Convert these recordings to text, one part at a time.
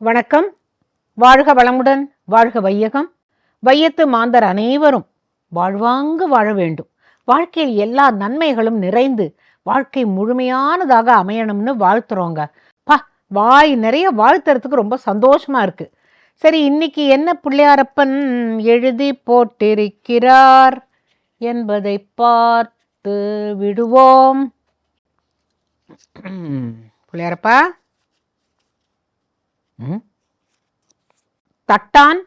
வணக்கம். வாழ்க வளமுடன் வாழ்க வையகம். வையத்து மாந்தர் அனைவரும் வாழ்வாங்கு வாழ வேண்டும். வாழ்க்கையில் எல்லா நன்மைகளும் நிறைந்து வாழ்க்கை முழுமையானதாக அமையணும்னு வாழ்த்துறோங்க. பா வாய் நிறைய வாழ்த்துறதுக்கு ரொம்ப சந்தோஷமா இருக்கு. சரி இன்னைக்கு என்ன பிள்ளையாரப்பன் எழுதி போட்டிருக்கிறார் என்பதை பார்த்து விடுவோம். பிள்ளையாரப்பா. தட்டான்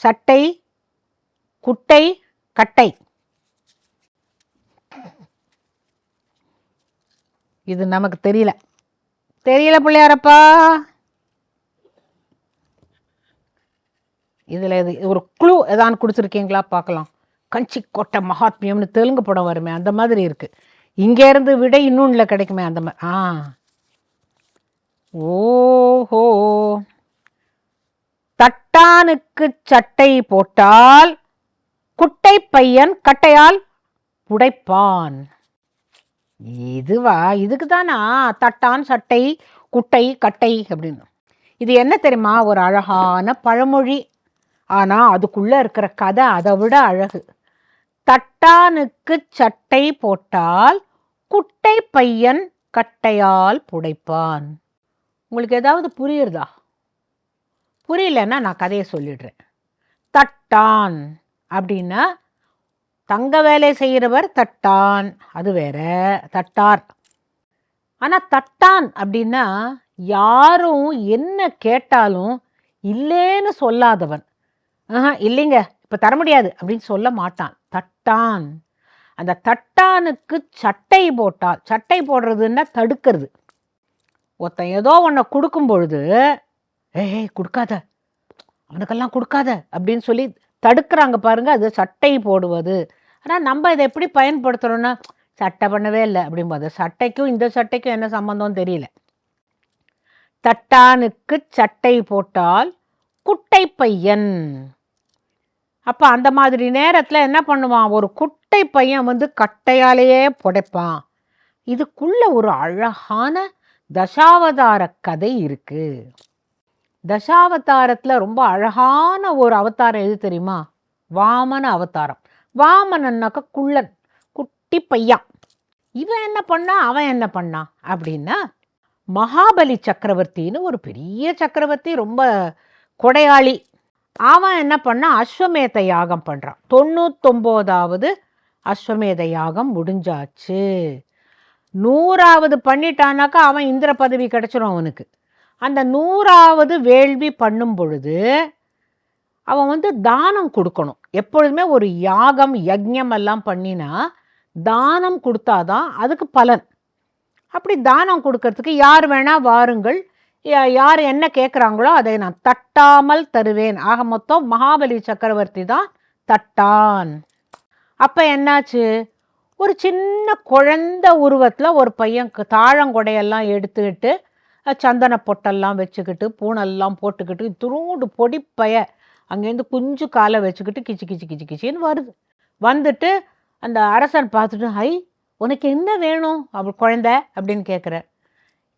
சட்டை குட்டை கட்டை. இது நமக்கு தெரியல. தெரியல பிள்ளையாரப்பா. இதில் இது ஒரு குழு ஏதான் கொடுத்துருக்கீங்களா? பார்க்கலாம். கஞ்சி கோட்டை மகாத்மியம்னு தெலுங்கு படம் வருமே அந்த மாதிரி இருக்குது இங்கேருந்து விட இன்னொன்றில் கிடைக்குமே அந்த மாதிரி ஆ. ஓஹோ. தட்டானுக்கு சட்டை போட்டால் குட்டை பையன் கட்டையால் புடைப்பான். இதுவா? இதுக்கு தானா தட்டான் சட்டை குட்டை கட்டை அப்படின்னு. இது என்ன தெரியுமா? ஒரு அழகான பழமொழி. ஆனால் அதுக்குள்ள இருக்கிற கதை அதை விட அழகு. தட்டானுக்கு சட்டை போட்டால் குட்டை பையன் கட்டையால் புடைப்பான். உங்களுக்கு ஏதாவது புரியுறதா? புரியலன்னா நான் கதையை சொல்லிடுறேன். தட்டான் அப்படின்னா தங்க வேலை செய்கிறவர் தட்டான். அது வேற தட்டார். ஆனால் தட்டான் அப்படின்னா யாரும் என்ன கேட்டாலும் இல்லைன்னு சொல்லாதவன். ஆஹா இல்லைங்க இப்போ தர முடியாது அப்படின்னு சொல்ல மாட்டான். தட்டான். அந்த தட்டானுக்கு சட்டை போட்டால் சட்டை போடுறதுன்னா தடுக்கிறது. ஒருத்தன் ஏதோ ஒன்றை கொடுக்கும் பொழுது ஏய் கொடுக்காத. அவனுக்கெல்லாம் கொடுக்காத அப்படின்னு சொல்லி தடுக்கிறாங்க பாருங்க அது சட்டை போடுவது. ஆனால் நம்ம இதை எப்படி பயன்படுத்துகிறோன்னா சட்டை பண்ணவே இல்லை அப்படிம்போது சட்டைக்கும் இந்த சட்டைக்கும் என்ன சம்மந்தம் தெரியல. தட்டானுக்கு சட்டை போட்டால் குட்டை பையன் அப்போ அந்த மாதிரி நேரத்தில் என்ன பண்ணுவான்? ஒரு குட்டை பையன் வந்து கட்டையாலேயே புடைப்பான். இதுக்குள்ள ஒரு அழகான தசாவதார கதை இருக்குது தசாவதாரத்தில் ரொம்ப அழகான ஒரு அவதாரம் எது தெரியுமா? வாமன அவதாரம். வாமனன்னாக்க குள்ளன் குட்டி பையன் இவன் என்ன பண்ணா? அவன் என்ன பண்ணான் அப்படின்னா மகாபலி சக்கரவர்த்தின்னு ஒரு பெரிய சக்கரவர்த்தி ரொம்ப கொடையாளி. அவன் என்ன பண்ணா? அஸ்வமேத யாகம் பண்ணுறான் தொண்ணூத்தொம்போதாவது அஸ்வமேத யாகம் முடிஞ்சாச்சு. நூறாவது பண்ணிட்டானாக்கா அவன் இந்திர பதவி கிடச்சிரும் அவனுக்கு. அந்த நூறாவது வேள்வி பண்ணும் பொழுது அவன் வந்து தானம் கொடுக்கணும். எப்பொழுதுமே ஒரு யாகம் யஜ்யம் எல்லாம் பண்ணினா தானம் கொடுத்தாதான் அதுக்கு பலன். அப்படி தானம் கொடுக்கறதுக்கு யார் வேணால் வாருங்கள். யா- யார் என்ன கேட்குறாங்களோ அதை நான் தட்டாமல் தருவேன். ஆக மொத்தம் மகாபலி சக்கரவர்த்தி தான் தட்டான். அப்போ என்னாச்சு? ஒரு சின்ன குழந்த உருவத்தில் ஒரு பையன் தாழங்கொடையெல்லாம் எடுத்துக்கிட்டு சந்தன பொட்டெல்லாம் வச்சுக்கிட்டு பூனெல்லாம் போட்டுக்கிட்டு துருண்டு பொடிப்பைய அங்கேருந்து குஞ்சு காலை வச்சுக்கிட்டு கிச்சு கிச்சு கிச்சு கிச்சின்னு வருது. வந்துட்டு அந்த அரசன் பார்த்துட்டு ஐ உனக்கு என்ன வேணும்? அப்படி குழந்த அப்படின்னு கேட்குற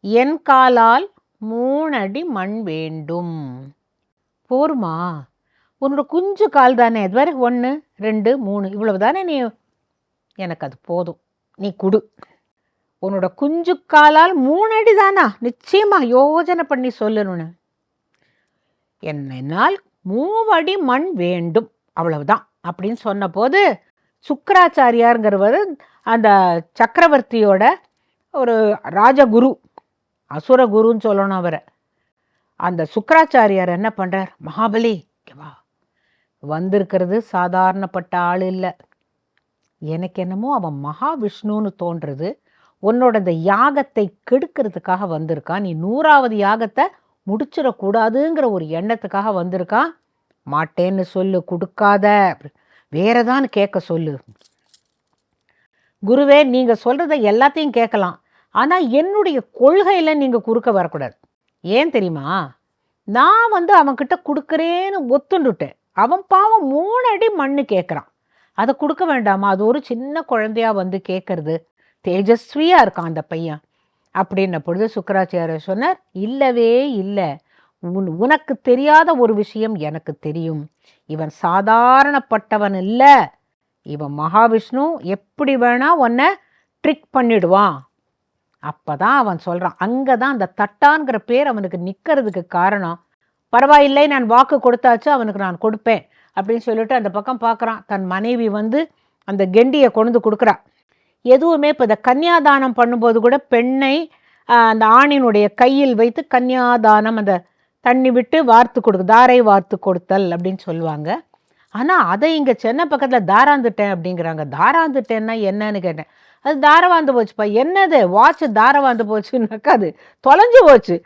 என் காலால் மூணடி மண் வேண்டும். போருமா உன்னோட குஞ்சு கால் தானே இது வரை ஒன்று ரெண்டு மூணு இவ்வளவு தானே நீ எனக்கு அது போதும். நீ குடு. உன்னோட குஞ்சு காலால் மூணு தானா நிச்சயமா யோஜனை பண்ணி சொல்லணும்னு. என்னால் மூவடி மண் வேண்டும். அவ்வளவுதான். அப்படின்னு சொன்னபோது சுக்கராச்சாரியாருங்கிறவர் அந்த சக்கரவர்த்தியோட ஒரு ராஜகுரு அசுர குருன்னு சொல்லணும் அவரை. அந்த சுக்கராச்சாரியார் என்ன பண்ணுறார் மகாபலி வா. வந்திருக்கிறது சாதாரணப்பட்ட ஆள் இல்லை. எனக்கு என்னமோ அவன் மகாவிஷ்ணுன்னு தோன்றுறது. உன்னோட இந்த யாகத்தை கெடுக்கிறதுக்காக வந்திருக்கான் நீ நூறாவது யாகத்தை முடிச்சிடக்கூடாதுங்கிற ஒரு எண்ணத்துக்காக வந்திருக்கான் மாட்டேன்னு சொல்லு கொடுக்காத. வேறதான்னு கேட்க சொல்லு. குருவே நீங்கள் சொல்கிறத எல்லாத்தையும் கேட்கலாம். ஆனால் என்னுடைய கொள்கையில் நீங்கள் குறுக்க வரக்கூடாது. ஏன் தெரியுமா? நான் வந்து அவன்கிட்ட கொடுக்குறேன்னு ஒத்துண்டுட்டேன். அவன் பாவம் மூணு அடி மண்ணு கேட்குறான். அதை கொடுக்க வேண்டாமா? அது ஒரு சின்ன குழந்தையா வந்து கேட்கறது. தேஜஸ்வியாக இருக்கான் அந்த பையன். அப்படின்ன பொழுது சுக்கராச்சாரியர் சொன்னார் இல்லவே இல்லை. உன் உனக்கு தெரியாத ஒரு விஷயம் எனக்கு தெரியும். இவன் சாதாரணப்பட்டவன் இல்லை. இவன் மகாவிஷ்ணு எப்படி வேணால் உன்னை ட்ரிக் பண்ணிடுவான். அப்பதான் அவன் சொல்கிறான் அங்கே தான் அந்த தட்டான்கிற பேர் அவனுக்கு நிற்கிறதுக்கு காரணம். பரவாயில்லை நான் வாக்கு கொடுத்தாச்சு அவனுக்கு நான் கொடுப்பேன். அப்படின்னு சொல்லிட்டு அந்த பக்கம் பார்க்குறான் தன் மனைவி வந்து அந்த கெண்டியை கொண்டு கொடுக்குறா. எதுவுமே இப்போ இந்த கன்னியாதானம் பண்ணும்போது கூட பெண்ணை அந்த ஆணினுடைய கையில் வைத்து கன்னியாதானம் அந்த தண்ணி விட்டு வார்த்து கொடுக்கு தாரை வார்த்து கொடுத்தல் அப்படின்னு சொல்லுவாங்க. ஆனால் அதை இங்கே சென்னை பக்கத்தில் தாராந்துட்டேன் அப்படிங்கிறாங்க. தாராந்துட்டேன்னா என்னன்னு கேட்டேன். அது தாரவாந்து போச்சுப்பா. என்னது? வாட்ச் தாரவாந்து போச்சுன்னாக்கா அது தொலைஞ்சு போச்சு.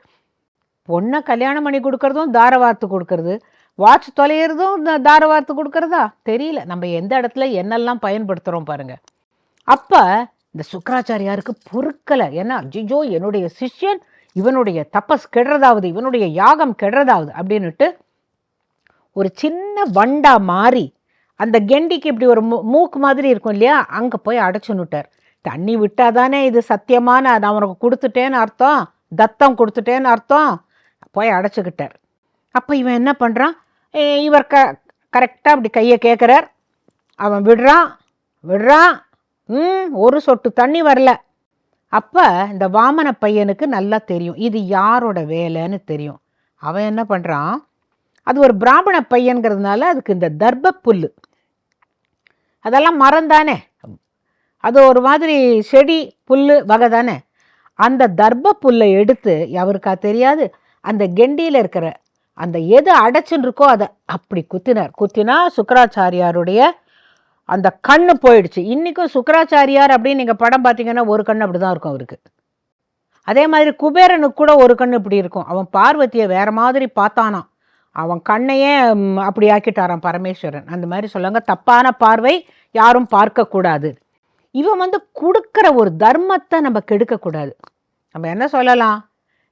பொண்ணை கல்யாணம் பண்ணி கொடுக்கறதும் தாரவார்த்து கொடுக்கறது. வாட்ச் தொலைகிறதும் தா- தாரவார்த்து கொடுக்கறதா? தெரியல. நம்ம எந்த இடத்துல என்னெல்லாம் பயன்படுத்துகிறோம் பாருங்கள் அப்போ இந்த சுக்கராச்சாரியாருக்கு பொறுக்கலை. ஏன்னா ஜிஜோ என்னுடைய சிஷ்யன் இவனுடைய தப்பஸ் கெடுறதாவது இவனுடைய யாகம் கெடுறதாவது அப்படின்னுட்டு ஒரு சின்ன வண்டா மாறி அந்த கெண்டிக்கு இப்படி ஒரு மூ- மூக்கு மாதிரி இருக்கும் இல்லையா அங்கே போய் அடைச்சுன்னுட்டார் தண்ணி விட்டால் தானே இது சத்தியமான நான் உனக்கு கொடுத்துட்டேன்னு அர்த்தம் தத்தம் கொடுத்துட்டேன்னு அர்த்தம் போய் அடைச்சிக்கிட்டார். அப்போ இவன் என்ன பண்ணுறான் இவர் க கரெக்டாக அப்படி கையை கேட்குறார் அவன் விடுறான் விடுறான் ம் ஒரு சொட்டு தண்ணி வரல. அப்போ இந்த வாமன பையனுக்கு நல்லா தெரியும். இது யாரோட வேலைன்னு தெரியும். அவன் என்ன பண்ணுறான் அது ஒரு பிராமண பையன்கிறதுனால அதுக்கு இந்த தர்ப புல்லு அதெல்லாம் மரம் தானே அது ஒரு மாதிரி செடி புல்லு வகை தானே? அந்த தர்ப புல்லை எடுத்து அவருக்கா தெரியாது? அந்த கெண்டியில் இருக்கிற அந்த எது அடைச்சுன்னு இருக்கோ அதை அப்படி குத்தினார். குத்தினா சுக்கராச்சாரியாருடைய அந்த கண்ணு போயிடுச்சு. இன்றைக்கும் சுக்கராச்சாரியார் அப்படின்னு நீங்கள் படம் பார்த்தீங்கன்னா ஒரு கண் அப்படி தான் இருக்கும் அவருக்கு. அதே மாதிரி குபேரனுக்கு கூட ஒரு கண் இப்படி இருக்கும். அவன் பார்வதியை வேறு மாதிரி பார்த்தானாம். அவன் கண்ணையே அப்படி ஆக்கிட்டாராம் பரமேஸ்வரன். அந்த மாதிரி சொல்லுவாங்க. தப்பான பார்வை யாரும் பார்க்கக்கூடாது. இவன் வந்து கொடுக்குற ஒரு தர்மத்தை நம்ம கெடுக்கக்கூடாது. நம்ம என்ன சொல்லலாம்?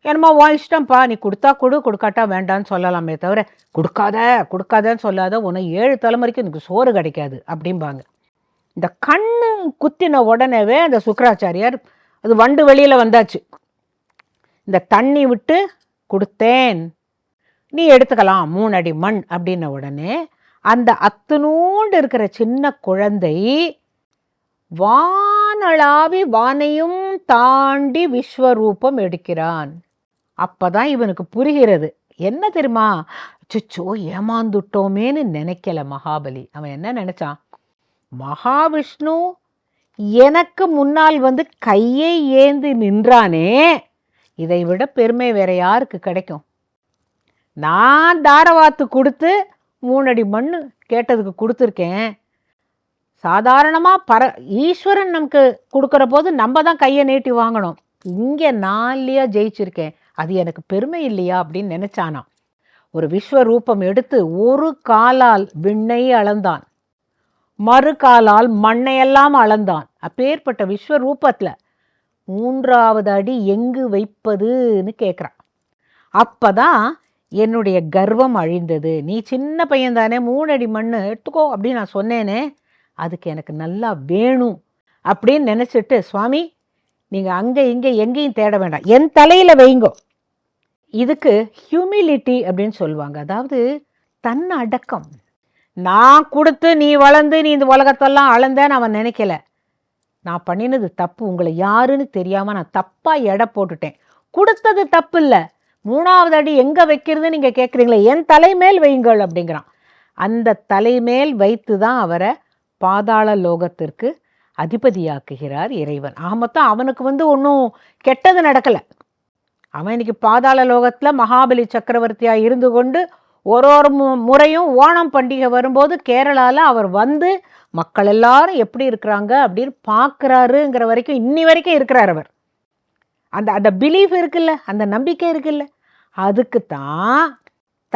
என்னமோ உன் இஷ்டம்ப்பா நீ கொடுத்தா கொடு கொடுக்காட்டா வேண்டான்னு சொல்லலாமே தவிர கொடுக்காத கொடுக்காதன்னு சொல்லாத உனக்கு ஏழு தலைமுறைக்கு எனக்கு சோறு கிடைக்காது அப்படிம்பாங்க. இந்த கண்ணு குத்தின உடனேவே அந்த சுக்கராச்சாரியார் அது வண்டு வெளியில் வந்தாச்சு. இந்த தண்ணி விட்டு கொடுத்தேன் நீ எடுத்துக்கலாம் மூணு அடி மண் அப்படின்ன உடனே அந்த அத்துணூண்டு இருக்கிற சின்ன குழந்தை வானளாவி வானையும் தாண்டி விஸ்வரூபம் எடுக்கிறான். அப்பதான் இவனுக்கு புரிகிறது. என்ன தெரியுமா? சுச்சோ ஏமாந்துட்டோமேன்னு நினைக்கல மகாபலி. அவன் என்ன நினைச்சான்? மகாவிஷ்ணு எனக்கு முன்னால் வந்து கையை ஏந்தி நின்றானே இதை விட பெருமை வேற யாருக்கு கிடைக்கும்? நான் தாரவாத்து கொடுத்து மூணடி மண்ணு கேட்டதுக்கு கொடுத்துருக்கேன். சாதாரணமாக பர ஈஸ்வரன் நமக்கு கொடுக்குற போது நம்ம தான் கையை நீட்டி வாங்கணும். இங்கே நான் இல்லையா ஜெயிச்சிருக்கேன். அது எனக்கு பெருமை இல்லையா அப்படின்னு நினச்சானா? ஒரு விஸ்வரூபம் எடுத்து ஒரு காலால் விண்ணை அளந்தான். மறு காலால் மண்ணையெல்லாம் அளந்தான். அப்பேற்பட்ட விஸ்வரூபத்தில் மூன்றாவது அடி எங்கு வைப்பதுன்னு கேட்குறான் அப்போதான் என்னுடைய கர்வம் அழிந்தது. நீ சின்ன பையன் தானே மூணடி மண் எடுத்துக்கோ அப்படின்னு நான் சொன்னேனே அதுக்கு எனக்கு நல்லா வேணும் அப்படின்னு நினச்சிட்டு சுவாமி நீங்கள் அங்கே இங்கே எங்கேயும் தேட வேண்டாம். என் தலையில் வைங்கோ. இதுக்கு ஹியூமிலிட்டி அப்படின்னு சொல்லுவாங்க. அதாவது தன் அடக்கம். நான் கொடுத்து நீ வளர்ந்து நீ இந்த உலகத்தெல்லாம் அளந்தேன்னு அவன் நினைக்கல. நான் பண்ணினது தப்பு. உங்களை யாருன்னு தெரியாமல் நான் தப்பாக எடை போட்டுட்டேன். கொடுத்தது தப்பு இல்லை. மூணாவது அடி எங்கே வைக்கிறது நீங்கள் கேட்குறீங்களே என் தலைமேல் வையுங்கள் அப்படிங்கிறான். அந்த தலைமேல் வைத்து தான் அவரை பாதாள லோகத்திற்கு அதிபதியாக்குகிறார் இறைவன். ஆக மொத்தம் அவனுக்கு வந்து ஒன்றும் கெட்டது நடக்கலை. அவன் இன்னைக்கு பாதாள லோகத்தில் மகாபலி சக்கரவர்த்தியாக இருந்து கொண்டு ஒரு ஒரு மு- முறையும் ஓணம் பண்டிகை வரும்போது கேரளாவில் அவர் வந்து மக்கள் எல்லாரும் எப்படி இருக்கிறாங்க அப்படின்னு பார்க்குறாருங்கிற வரைக்கும் இன்னி வரைக்கும் இருக்கிறார் அவர். அந்த அந்த பிலீஃப் இருக்குல்ல அந்த நம்பிக்கை இருக்குல்ல. அதுக்கு தான்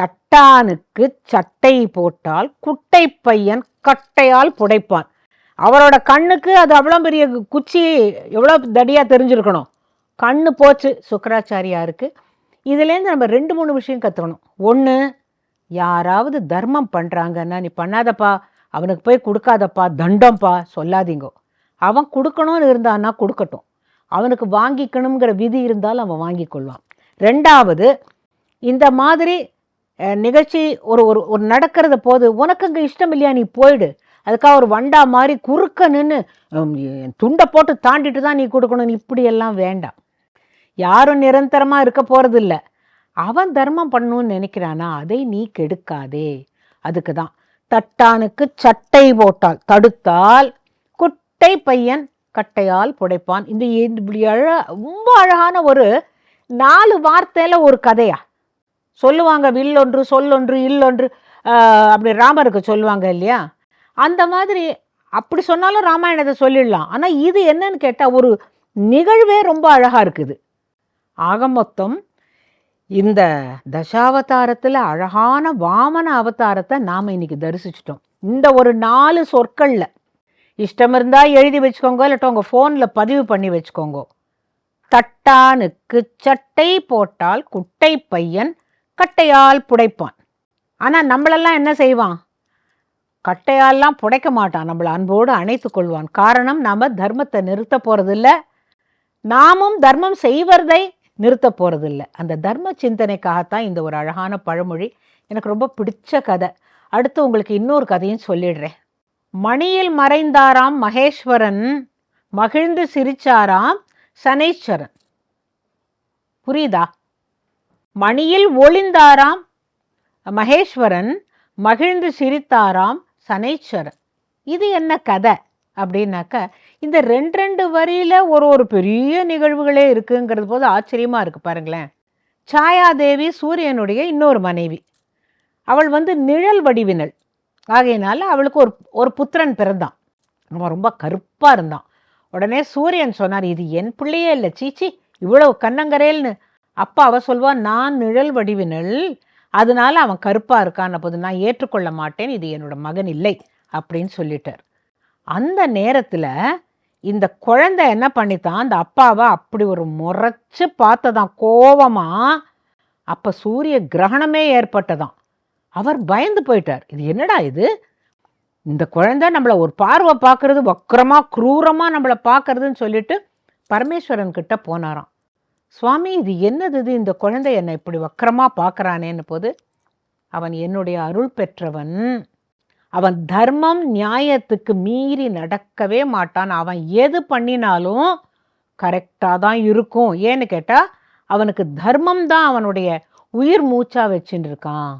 தட்டானுக்கு சட்டை போட்டால் குட்டை பையன் கட்டையால் புடைப்பான். அவரோட கண்ணுக்கு அது அவ்வளோ பெரிய குச்சி எவ்வளோ தடியாக தெரிஞ்சிருக்கணும். கண்ணு போச்சு சுக்கராச்சாரியாருக்கு. இதுலேருந்து நம்ம ரெண்டு மூணு விஷயம் கற்றுக்கணும் ஒன்று யாராவது தர்மம் பண்ணுறாங்கன்னா நீ பண்ணாதப்பா அவனுக்கு போய் கொடுக்காதப்பா தண்டம்ப்பா சொல்லாதீங்கோ. அவன் கொடுக்கணும்னு இருந்தான்னா கொடுக்கட்டும். அவனுக்கு வாங்கிக்கணுங்கிற விதி இருந்தாலும் அவன் வாங்கி கொள்வான். ரெண்டாவது இந்த மாதிரி நிகழ்ச்சி ஒரு ஒரு ஒரு நடக்கிறது போது உனக்கு அங்கே இஷ்டம் இல்லையா? நீ போயிடு. அதுக்காக ஒரு வண்டா மாதிரி குறுக்க நின்று துண்டை போட்டு தாண்டிட்டு தான் நீ கொடுக்கணும். இப்படியெல்லாம் வேண்டாம். யாரும் நிரந்தரமாக இருக்க போகிறதில்ல அவன் தர்மம் பண்ணணும்னு நினைக்கிறானா? அதை நீ கெடுக்காதே. அதுக்கு தான். தட்டானுக்கு சட்டை போட்டால் தடுத்தால் குட்டை பையன் கட்டையால் புடைப்பான். இந்த இப்படி அழ ரொம்ப அழகான ஒரு நாலு வார்த்தையில் ஒரு கதையா? சொல்லுவாங்க வில்லொன்று சொல்லொன்று இல்லொன்று அப்படி ராமருக்கு சொல்லுவாங்க இல்லையா? அந்த மாதிரி அப்படி சொன்னாலும் ராமாயணத்தை சொல்லிடலாம். ஆனால் இது என்னன்னு கேட்டால் ஒரு நிகழ்வே ரொம்ப அழகாக இருக்குது. ஆக மொத்தம் இந்த தசாவதாரத்தில் அழகான வாமன அவதாரத்தை நாம் இன்னைக்கு தரிசிச்சிட்டோம். இந்த ஒரு நாலு சொற்களில். இஷ்டம் இருந்தால் எழுதி வச்சுக்கோங்க இல்லாட்ட உங்கள் ஃபோனில் பதிவு பண்ணி வச்சுக்கோங்க. தட்டானுக்கு சட்டை போட்டால் குட்டை பையன் கட்டையால் புடைப்பான். ஆனால் நம்மளெல்லாம் என்ன செய்வான்? கட்டையால்லாம் புடைக்க மாட்டான் நம்மளை அன்போடு அணைத்து கொள்வான். காரணம் நாம் தர்மத்தை நிறுத்த போகிறதில்ல நாமும் தர்மம் செய்வதை நிறுத்த போகிறதில்ல அந்த தர்ம சிந்தனைக்காகத்தான் இந்த ஒரு அழகான பழமொழி. எனக்கு ரொம்ப பிடிச்ச கதை. அடுத்து உங்களுக்கு இன்னொரு கதையும் சொல்லிடுறேன். மணியில் மறைந்தாராம் மகேஸ்வரன் மகிழ்ந்து சிரிச்சாராம் சனீஸ்வரன். புரியுதா? மணியில் ஒளிந்தாராம் மகேஸ்வரன் மகிழ்ந்து சிரித்தாராம் சனீஸ்வரன் இது என்ன கதை? அப்படின்னாக்க இந்த ரெண்டு ரெண்டு வரியில ஒரு ஒரு பெரிய நிகழ்வுகளே இருக்குங்கிறது போது ஆச்சரியமாக இருக்குது பாருங்களேன். சாயாதேவி சூரியனுடைய இன்னொரு மனைவி. அவள் வந்து நிழல் வடிவினள். ஆகையினால அவளுக்கு ஒரு ஒரு புத்திரன் பிறந்தான். அவன் ரொம்ப கருப்பாக இருந்தான். உடனே சூரியன் சொன்னார் இது என் பிள்ளையே இல்லை சீச்சி இவ்வளோ கண்ணங்கரேல்னு. அப்பா அவ சொல்வா நான் நிழல் வடிவினள் அதனால அவன் கருப்பாக இருக்கான் போது நான் ஏற்றுக்கொள்ள மாட்டேன் இது என்னோட மகன் இல்லை அப்படின்னு சொல்லிட்டார். அந்த நேரத்தில் இந்த குழந்தை என்ன பண்ணித்தான் அந்த அப்பாவை அப்படி ஒரு முறைச்சு பார்த்ததான் கோவமாக அப்போ சூரிய கிரகணமே ஏற்பட்டதான். அவர் பயந்து போயிட்டார். இது என்னடா இது? இந்த குழந்தை நம்மளை ஒரு பார்வை பார்க்குறது வக்கரமாக குரூரமாக நம்மளை பார்க்கறதுன்னு சொல்லிட்டு பரமேஸ்வரன் கிட்ட போனாராம். சுவாமி இது என்னது இது? இந்த குழந்தை என்னை இப்படி வக்கரமாக பார்க்குறானேன்னு போது அவன் என்னுடைய அருள் பெற்றவன். அவன் தர்மம் நியாயத்துக்கு மீறி நடக்கவே மாட்டான். அவன் எது பண்ணினாலும் கரெக்டாக தான் இருக்கும். ஏன்னு கேட்டால் அவனுக்கு தர்மம் தான் அவனுடைய உயிர் மூச்சா வச்சுட்டு இருக்கான்.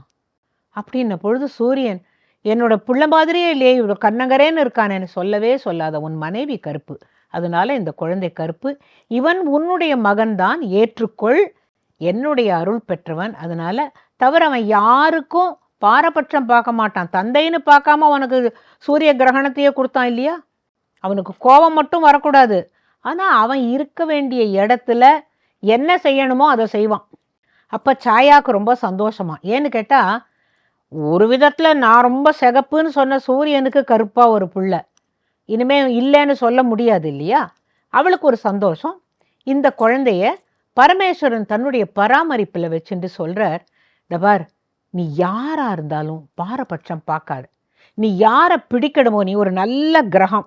அப்படின்ன பொழுது சூரியன் என்னோட புள்ள மாதிரியே இல்லையே இவ்வளோ கண்ணங்கரேன்னு இருக்கானேன்னு சொல்லவே சொல்லாத உன் மனைவி கருப்பு. அதனால இந்த குழந்தை கருப்பு. இவன் உன்னுடைய மகன்தான் ஏற்றுக்கொள். என்னுடைய அருள் பெற்றவன். அதனால தவிர அவன் யாருக்கும் பாரபட்சம் பார்க்க மாட்டான். தந்தைன்னு பார்க்காம அவனுக்கு சூரிய கிரகணத்தையே கொடுத்தான் இல்லையா? அவனுக்கு கோபம் மட்டும் வரக்கூடாது. ஆனால் அவன் இருக்க வேண்டிய இடத்துல என்ன செய்யணுமோ அதை செய்வான். அப்போ சாயாவுக்கு ரொம்ப சந்தோஷமா. ஏன்னு கேட்டால் ஒரு விதத்தில் நான் ரொம்ப சிகப்புன்னு சொன்ன சூரியனுக்கு கருப்பாக ஒரு பிள்ளை. இனிமே இல்லைன்னு சொல்ல முடியாது இல்லையா? அவளுக்கு ஒரு சந்தோஷம். இந்த குழந்தைய பரமேஸ்வரன் தன்னுடைய பராமரிப்பில் வச்சுட்டு சொல்கிறார் டபார் நீ யாராக இருந்தாலும் பாரபட்சம் பார்க்காது நீ யாரை பிடிக்கணுமோ நீ ஒரு நல்ல கிரகம்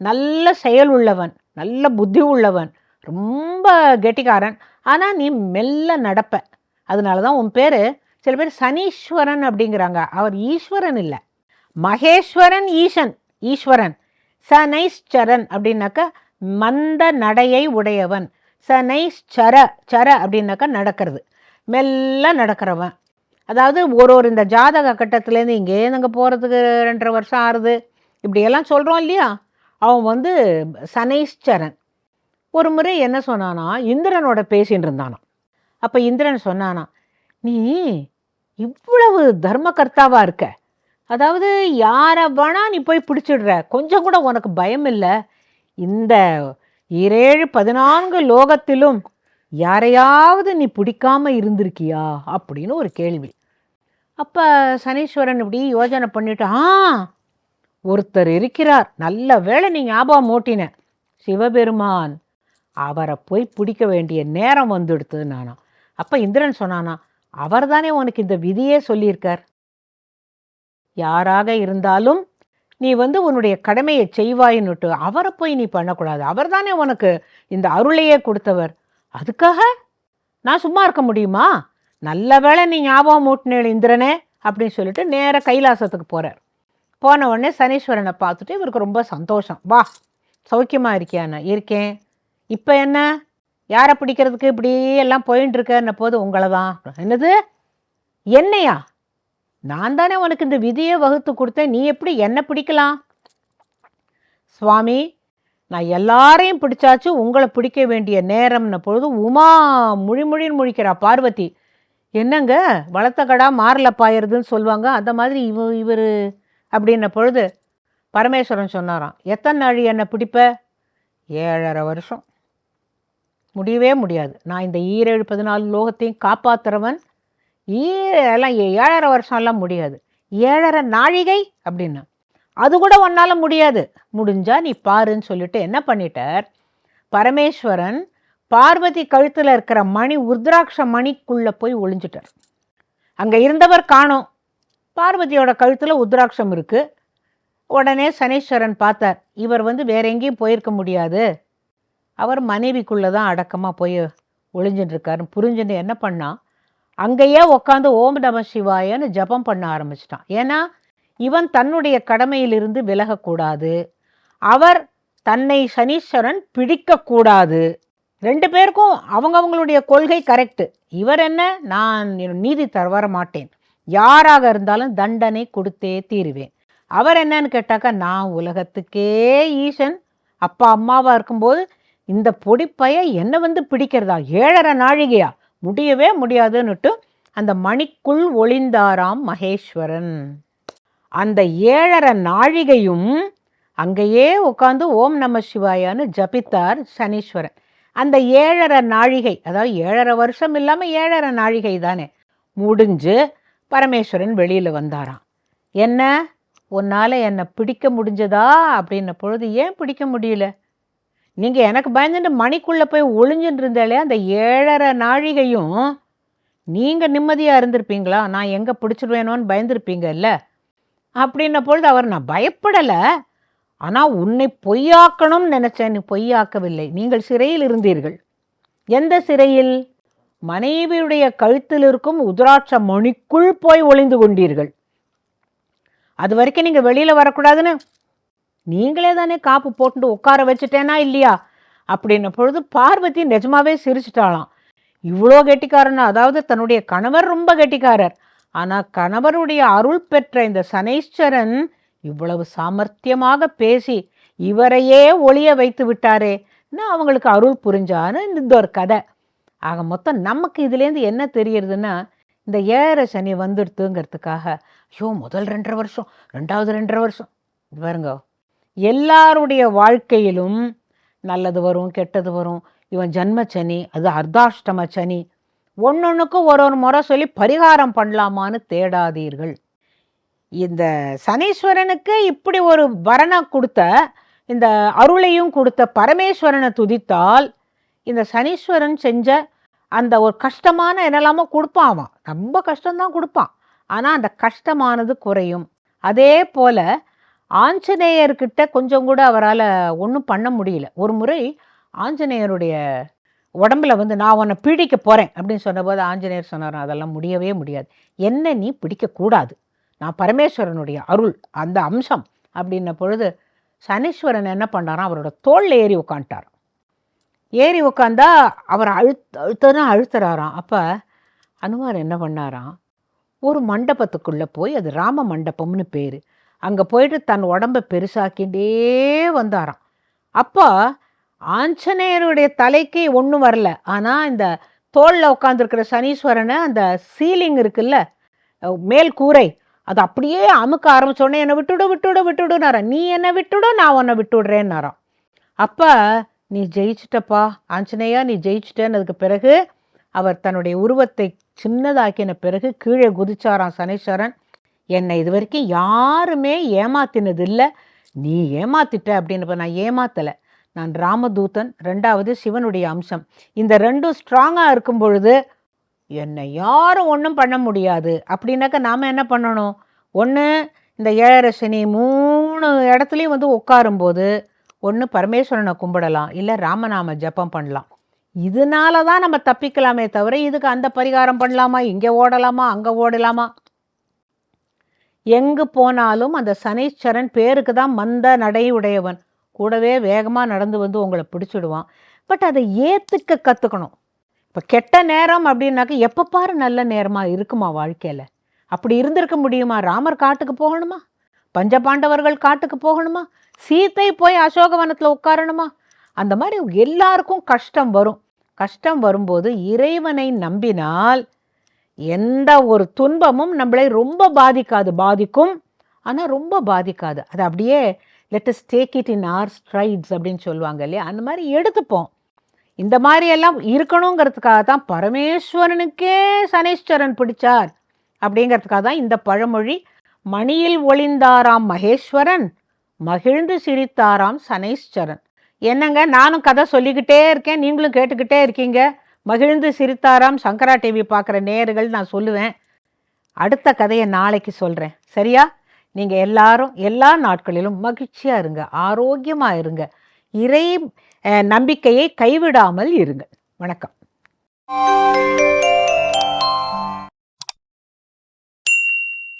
நல்ல செயல் உள்ளவன் நல்ல புத்தி உள்ளவன் ரொம்ப கெட்டிக்காரன். ஆனால் நீ மெல்ல நடப்ப. அதனால தான் உன் பேர் சில பேர் சனீஸ்வரன் அப்படிங்கிறாங்க. அவர் ஈஸ்வரன் இல்லை. மகேஸ்வரன் ஈசன் ஈஸ்வரன். சனைஸ்சரன் அப்படின்னாக்க மந்த நடையை உடையவன். சனைஸ்சர சர அப்படின்னாக்கா நடக்கிறது. மெல்ல நடக்கிறவன். அதாவது ஒரு ஒரு இந்த ஜாதக கட்டத்துலேருந்து இங்கே நாங்கள் போகிறதுக்கு ரெண்டரை வருஷம் ஆறுது. இப்படியெல்லாம் சொல்கிறோம் இல்லையா? அவன் வந்து சனைஸ்சரன் ஒரு முறை என்ன சொன்னானா இந்திரனோட பேசின்னு இருந்தானாம். அப்போ இந்திரன் சொன்னானா நீ இவ்வளவு தர்மகர்த்தாவாக இருக்க? அதாவது யாரை வேணா நீ போய் பிடிச்சிடுற. கொஞ்சம் கூட உனக்கு பயம் இல்லை. இந்த இரேழு பதினான்கு லோகத்திலும் யாரையாவது நீ பிடிக்காம இருந்திருக்கியா? அப்படின்னு ஒரு கேள்வி. அப்போ சனீஸ்வரன் இப்படி யோஜனை பண்ணிட்டு ஆ ஒருத்தர் இருக்கிறார். நல்ல வேளை நீ ஞாபகம் ஓட்டின. சிவபெருமான் அவரை போய் பிடிக்க வேண்டிய நேரம் வந்துடுத்து நானா அப்போ இந்திரன் சொன்னானா அவர் தானே உனக்கு இந்த விதியே சொல்லியிருக்கார். யாராக இருந்தாலும் நீ வந்து உன்னுடைய கடமையை செய்வாயின்னுட்டு அவரை போய் நீ பண்ணக்கூடாது. அவர் தானே உனக்கு இந்த அருளையே கொடுத்தவர். அதுக்காக நான் சும்மா இருக்க முடியுமா? நல்ல வேளை நீ ஞாபகம் மூட்டினேள் இந்திரனே அப்படின்னு சொல்லிட்டு நேராக கைலாசத்துக்கு போகிறார் போன உடனே சனீஸ்வரனை பார்த்துட்டு இவருக்கு ரொம்ப சந்தோஷம். வா சௌக்கியமாக இருக்கியாண்ணா இருக்கேன். இப்போ என்ன? யாரை பிடிக்கிறதுக்கு இப்படி எல்லாம் போயின்னு இருக்கன்ன போது உங்களை தான் என்னது? என்னையா? நான் தானே உனக்கு இந்த விதியை வகுத்து கொடுத்தேன். நீ எப்படி என்ன பிடிக்கலாம்? சுவாமி நான் எல்லாரையும் பிடிச்சாச்சு உங்களை பிடிக்க வேண்டிய நேரம்ன பொழுது உமா முழிமுழின்னு முழிக்கிறா பார்வதி. என்னங்க வளர்த்த கடா மாரில் பாயிருதுன்னு சொல்லுவாங்க அந்த மாதிரி இவ இவர் அப்படின்ன பொழுது பரமேஸ்வரன் சொன்னாராம் எத்தனை நாள் என்னை பிடிப்ப? ஏழரை வருஷம். முடியவே முடியாது. நான் இந்த ஈரேழு பதினாலு லோகத்தையும் காப்பாத்துறவன் ஈ எல்லாம் ஏழரை வருஷம்லாம் முடியாது. ஏழரை நாழிகை அப்படின்னா. அது கூட உன்னால் முடியாது. முடிஞ்சால் நீ பாருன்னு சொல்லிட்டு என்ன பண்ணிட்டார்? பரமேஸ்வரன் பார்வதி கழுத்தில் இருக்கிற மணி உருத்ராட்ச மணிக்குள்ளே போய் ஒளிஞ்சிட்டார். அங்கே இருந்தவர் காணோம். பார்வதியோட கழுத்தில் உத்ராட்சம் இருக்குது உடனே சனீஸ்வரன் பார்த்தார் இவர் வந்து வேற எங்கேயும் போயிருக்க முடியாது. அவர் மனைவிக்குள்ளே தான் அடக்கமாக போய் ஒளிஞ்சுட்டு இருக்காருன்னு புரிஞ்சுட்டு என்ன பண்ணால் அங்கேயே உட்காந்து ஓம் நம சிவாயன்னு ஜபம் பண்ண ஆரம்பிச்சிட்டான். ஏன்னா இவன் தன்னுடைய கடமையிலிருந்து விலகக்கூடாது. அவர் தன்னை சனீஸ்வரன் பிடிக்கக்கூடாது. ரெண்டு பேருக்கும் அவங்கவங்களுடைய கொள்கை கரெக்டு. இவர் என்ன? நான் நீதி தர மாட்டேன். யாராக இருந்தாலும் தண்டனை கொடுத்தே தீருவேன். அவர் என்னன்னு கேட்டாக்கா நான் உலகத்துக்கே ஈசன். அப்பா அம்மாவாக இருக்கும்போது இந்த பொடிப்பைய என்ன வந்து பிடிக்கிறதா? ஏழரை நாழிகையா? முடியவே முடியாதுன்னுட்டு அந்த மணிக்குள் ஒளிந்தாராம் மகேஸ்வரன். அந்த ஏழரை நாழிகையும் அங்கேயே உட்காந்து ஓம் நம சிவாயான்னு ஜபித்தார் சனீஸ்வரன். அந்த ஏழரை நாழிகை அதாவது ஏழரை வருஷம் இல்லாமல் ஏழரை நாழிகை தானே முடிஞ்சு பரமேஸ்வரன் வெளியில் வந்தாராம். என்ன? உன்னால் என்னை பிடிக்க முடிஞ்சதா? அப்படின்ன பொழுது ஏன் பிடிக்க முடியல? நீங்கள் எனக்கு பயந்துட்டு மணிக்குள்ளே போய் ஒளிஞ்சுட்டு இருந்தாலே அந்த ஏழரை நாழிகையும் நீங்கள் நிம்மதியாக இருந்திருப்பீங்களா? நான் எங்கே பிடிச்சிடுவேனோன்னு பயந்துருப்பீங்கல்ல? அப்படின்ன பொழுது அவர் நான் பயப்படலை. ஆனால் உன்னை பொய்யாக்கணும்னு நினச்சேன். நீ பொய்யாக்கவில்லை. நீங்கள் சிறையில் இருந்தீர்கள். எந்த சிறையில்? மனைவியுடைய கழுத்தில் இருக்கும் உதிராட்ச மணிக்குள் போய் ஒளிந்து கொண்டீர்கள். அது வரைக்கும் நீங்கள் வெளியில் வரக்கூடாதுன்னு நீங்களே தானே காப்பு போட்டுட்டு உட்கார வச்சுட்டேனா இல்லையா? அப்படின்ன பொழுது பார்வதி நிஜமாவே சிரிச்சிட்டாளாம். இவ்வளோ கெட்டிக்காரன்? அதாவது தன்னுடைய கணவர் ரொம்ப கெட்டிக்காரர். ஆனால் கணவருடைய அருள் பெற்ற இந்த சனீஸ்வரன் இவ்வளவு சாமர்த்தியமாக பேசி இவரையே ஒளிய வைத்து விட்டாரே நான் அவங்களுக்கு அருள் புரிஞ்சான்னு இந்த ஒரு கதை. ஆக மொத்தம் நமக்கு இதுலேருந்து என்ன தெரியறதுன்னா இந்த ஏற சனி வந்துடுத்துங்கிறதுக்காக ஐயோ முதல் ரெண்டரை வருஷம் ரெண்டாவது ரெண்டரை வருஷம். பாருங்க. எல்லாருடைய வாழ்க்கையிலும் நல்லது வரும் கெட்டது வரும். இவன் ஜன்ம சனி அது அர்த்தாஷ்டம சனி ஒன்னொன்றுக்கும் ஒரு ஒரு முறை சொல்லி பரிகாரம் பண்ணலாமான்னு தேடாதீர்கள். இந்த சனீஸ்வரனுக்கு இப்படி ஒரு வரனை கொடுத்த இந்த அருளையும் கொடுத்த பரமேஸ்வரனை துதித்தால் இந்த சனீஸ்வரன் செஞ்ச அந்த ஒரு கஷ்டமான என்னெல்லாமோ கொடுப்பான் அவன். ரொம்ப கஷ்டம்தான் கொடுப்பான். ஆனால் அந்த கஷ்டமானது குறையும். அதே போல் ஆஞ்சநேயர்கிட்ட கொஞ்சம் கூட அவரால் ஒன்றும் பண்ண முடியல. ஒரு முறை ஆஞ்சநேயருடைய உடம்புல வந்து நான் உன்னை பிடிக்க போகிறேன் அப்படின்னு சொன்னபோது ஆஞ்சநேயர் சொன்னார் அதெல்லாம் முடியவே முடியாது. என்ன நீ பிடிக்கக்கூடாது நான் பரமேஸ்வரனுடைய அருள் அந்த அம்சம் அப்படின்ன பொழுது சனீஸ்வரன் என்ன பண்ணாராம் அவரோட தோளில் ஏறி உட்காந்துட்டார் ஏறி உட்காந்தா அவர் அழுத்த அழுத்தனா அழுத்துறாராம். அப்போ அனுமார் என்ன பண்ணாராம் ஒரு மண்டபத்துக்குள்ளே போய் அது ராம மண்டபம்னு பேர் அங்கே போயிட்டு தன் உடம்பை பெருசாக்கிட்டே வந்தாராம். அப்போ ஆஞ்சநேயருடைய தலைக்கு ஒன்றும் வரல. ஆனால் இந்த தோளில் உட்காந்துருக்கிற சனீஸ்வரனை அந்த சீலிங் இருக்குல்ல மேல் கூரை அது அப்படியே அமுக்க ஆரம்பிச்சோடனே என்னை விட்டுடு விட்டுடு விட்டுடுனாராம். நீ என்னை விட்டுடு நான் உன்னை விட்டுடுறேன்னாராம். அப்போ நீ ஜெயிச்சிட்டப்பா ஆஞ்சநேயா நீ ஜெயிச்சிட்டேன்னதுக்கு பிறகு அவர் தன்னுடைய உருவத்தை சின்னதாக்கின பிறகு கீழே குதிச்சாராம் சனீஸ்வரன். என்னை இது வரைக்கும் யாருமே ஏமாத்தினது இல்லை நீ ஏமாத்திட்ட அப்படின்னு நான் ஏமாத்தலை. நான் ராமதூதன் ரெண்டாவது சிவனுடைய அம்சம். இந்த ரெண்டும் ஸ்ட்ராங்காக இருக்கும் பொழுது என்னை யாரும் ஒன்றும் பண்ண முடியாது. அப்படின்னாக்க நாம் என்ன பண்ணணும்? ஒன்று இந்த ஏழரை சனி மூணு இடத்துலையும் வந்து உட்காரும்போது ஒன்று பரமேஸ்வரனை கும்பிடலாம் இல்லை ராமநாம ஜெபம் பண்ணலாம். இதனால தான் நம்ம தப்பிக்கலாமே தவிர இதுக்கு அந்த பரிகாரம் பண்ணலாமா? இங்கே ஓடலாமா? அங்கே ஓடலாமா? எங்கு போனாலும் அந்த சனீஸ்வரன் பேருக்கு தான் மந்த நடை உடையவன். கூடவே வேகமாக நடந்து வந்து உங்களை பிடிச்சிடுவான். பட் அதை ஏற்றுக்க கற்றுக்கணும் இப்போ கெட்ட நேரம் அப்படின்னாக்க எப்போ பாரு நல்ல நேரமாக இருக்குமா வாழ்க்கையில்? அப்படி இருந்திருக்க முடியுமா? ராமர் காட்டுக்கு போகணுமா? பஞ்சபாண்டவர்கள் காட்டுக்கு போகணுமா? சீத்தை போய் அசோகவனத்தில் உட்காரணுமா? அந்த மாதிரி எல்லாருக்கும் கஷ்டம் வரும். கஷ்டம் வரும்போது இறைவனை நம்பினால் எந்த ஒரு துன்பமும் நம்மளை ரொம்ப பாதிக்காது பாதிக்கும். ஆனால் ரொம்ப பாதிக்காது. அது அப்படியே let's take it in our strides அப்படின்னு சொல்லுவாங்க இல்லையா? அந்த மாதிரி எடுத்துப்போம். இந்த மாதிரியெல்லாம் இருக்கணுங்கிறதுக்காக தான் பரமேஸ்வரனுக்கே சனீஸ்வரன் பிடிச்சார். அப்படிங்கிறதுக்காக தான் இந்த பழமொழி மணியில் ஒளிந்தாராம் மகேஸ்வரன் மகிழ்ந்து சிரித்தாராம் சனீஸ்வரன். என்னங்க? நானும் கதை சொல்லிக்கிட்டே இருக்கேன். நீங்களும் கேட்டுக்கிட்டே இருக்கீங்க. மகிழ்ந்து சிரித்தாராம் சங்கரா டிவி பார்க்குற நேயர்கள் நான் சொல்லுவேன். அடுத்த கதையை நாளைக்கு சொல்கிறேன் சரியா? நீங்கள் எல்லாரும் எல்லா நாட்களிலும் மகிழ்ச்சியாக இருங்க ஆரோக்கியமாக இருங்க. இறை நம்பிக்கையை கைவிடாமல் இருங்க வணக்கம்.